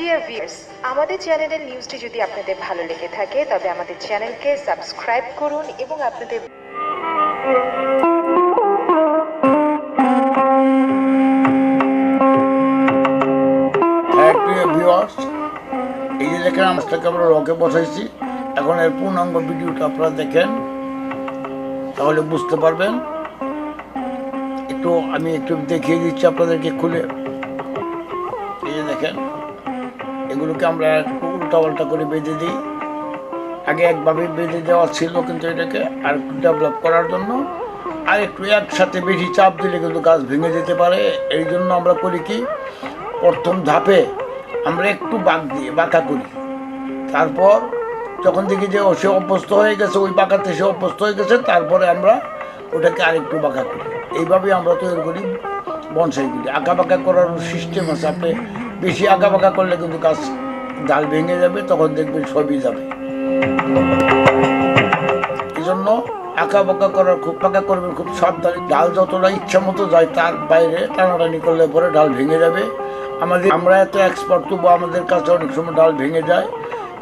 Dear viewers আমাদের চ্যানেলের নিউজটি যদি আপনাদের ভালো লেগে থাকে, তবে আমাদের চ্যানেলকে সাবস্ক্রাইব করুন এবং আপনাদের হ্যাঁ এই যে দেখেন আমাজটাকে আমরা রকে বসাইছি, এখন এর পূর্ণাঙ্গ ভিডিওটা আপনারা দেখেন, তাহলে বুঝতে পারবেন। একটু, আমি একটু দেখিয়ে দিচ্ছি আপনাদেরকে খুলে। এগুলোকে আমরা একটু উল্টাপাল্টা করে বেঁধে দিই। আগে একভাবে বেঁধে দেওয়া ছিল কিন্তু এটাকে আর একটু ডেভেলপ করার জন্য। আর একটু একসাথে বেশি চাপ দিলে কিন্তু গাছ ভেঙে যেতে পারে। এই জন্য আমরা করি কি, প্রথম ধাপে আমরা একটু বাঁক দিয়ে বাঁকা করি। তারপর যখন দেখি যে সে অভ্যস্ত হয়ে গেছে, ওই বাঁকাতে সে অভ্যস্ত হয়ে গেছে, তারপরে আমরা ওটাকে আরেকটু বাঁকা করি। এইভাবে আমরা তৈরি করি বনসাইগুলি আঁকা বাঁকা করার সিস্টেম আছে, আপনি বেশি আঁকা বাঁকা করলে কিন্তু গাছ ডাল ভেঙে যাবে, তখন দেখবেন সবই যাবে। এই জন্য আঁকা বাঁকা করার, খুব পাকা করবেন, খুব সাবধানে ডাল যতটা ইচ্ছা মতো যায় তার বাইরে টানাটানি করলে পরে ডাল ভেঙে যাবে। আমাদের, আমরা এত এক্সপার্ট তবু আমাদের কাছে অনেক সময় ডাল ভেঙে যায়।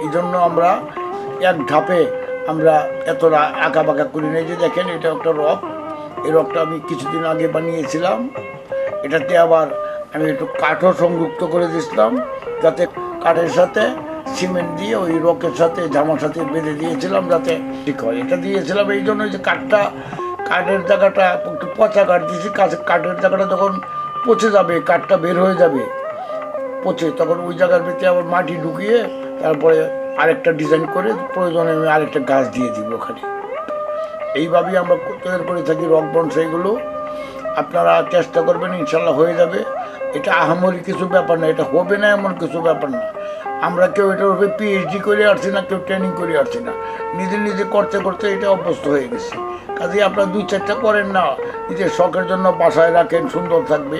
এই জন্য আমরা এক ধাপে আমরা এতটা আঁকা বাঁকা করি না যে দেখেন এটা একটা রক, এই রকটা আমি কিছুদিন আগে বানিয়েছিলাম। এটাতে আবার আমি একটু কাঠও সংযুক্ত করে দিয়েছিলাম, যাতে কাঠের সাথে সিমেন্ট দিয়ে ওই রকের সাথে জামার সাথে বেঁধে দিয়েছিলাম, যাতে ঠিক হয়। এটা দিয়েছিলাম এই জন্য যে কাঠটা, কাঠের জায়গাটা একটু পচা কাঠ দিয়েছি কাঠ- কাঠের জায়গাটা যখন পচে যাবে, কাঠটা বের হয়ে যাবে, পচে, তখন ওই জায়গার ভিতরে আবার মাটি ঢুকিয়ে তারপরে আরেকটা ডিজাইন করে প্রয়োজনে আমি আরেকটা গাছ দিয়ে দিব ওখানে। এইভাবেই আমরা তৈরি করে থাকি রক বনসাইগুলো। আপনারা চেষ্টা করবেন, ইনশাল্লাহ হয়ে যাবে। এটা আহামরি কিছু ব্যাপার না, এটা হবে না এমন কিছু ব্যাপার না। আমরা কেউ এটার উপরে পিএইচডি করে আসছি না, কেউ ট্রেনিং করে আসছি না। নিজে নিজে করতে করতে এটা অভ্যস্ত হয়ে গেছে। কাজে আপনারা দুই চারটা করেন না, নিজের শখের জন্য বাসায় রাখেন, সুন্দর থাকবে।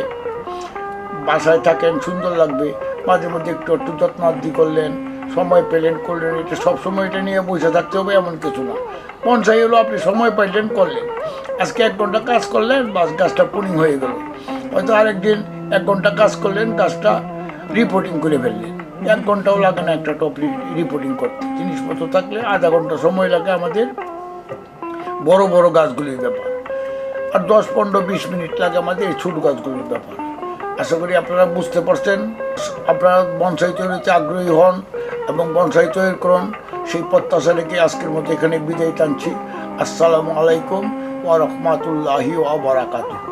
বাসায় থাকেন, সুন্দর লাগবে। মাঝে মধ্যে একটু একটু যত্নার্দি করলেন, সময় পেলেন, করলেন, এটা সব সময় এটা নিয়ে বসে থাকতে হবে এমন কিছু না। পঞ্চাই হলো আপনি সময় পাইলেন, করলেন। আজকে এক ঘণ্টা কাজ করলেন, বাস গাছটা পুনিং হয়ে গেল। হয়তো আরেকদিন এক ঘণ্টা কাজ করলেন গাছটা রিপোর্টিং করে ফেললেন। এক ঘন্টাও লাগে না একটা টপ রিপোর্টিং করতে। জিনিসপত্র থাকলে আধা ঘণ্টা সময় লাগে আমাদের বড় বড় গাছগুলির ব্যাপার। আর দশ, পনেরো, বিশ মিনিট লাগে আমাদের এই ছোট গাছগুলির ব্যাপার। আশা করি আপনারা বুঝতে পারছেন, আপনারা বনসাই তৈরিতে আগ্রহী হন এবং বনসাই তৈরি করুন সেই প্রত্যাশা রেখে আজকের মতো এখানে বিদায় টানছি। আসসালামু আলাইকুম ওয়া রহমাতুল্লাহি ওয়া বারাকাতুহু।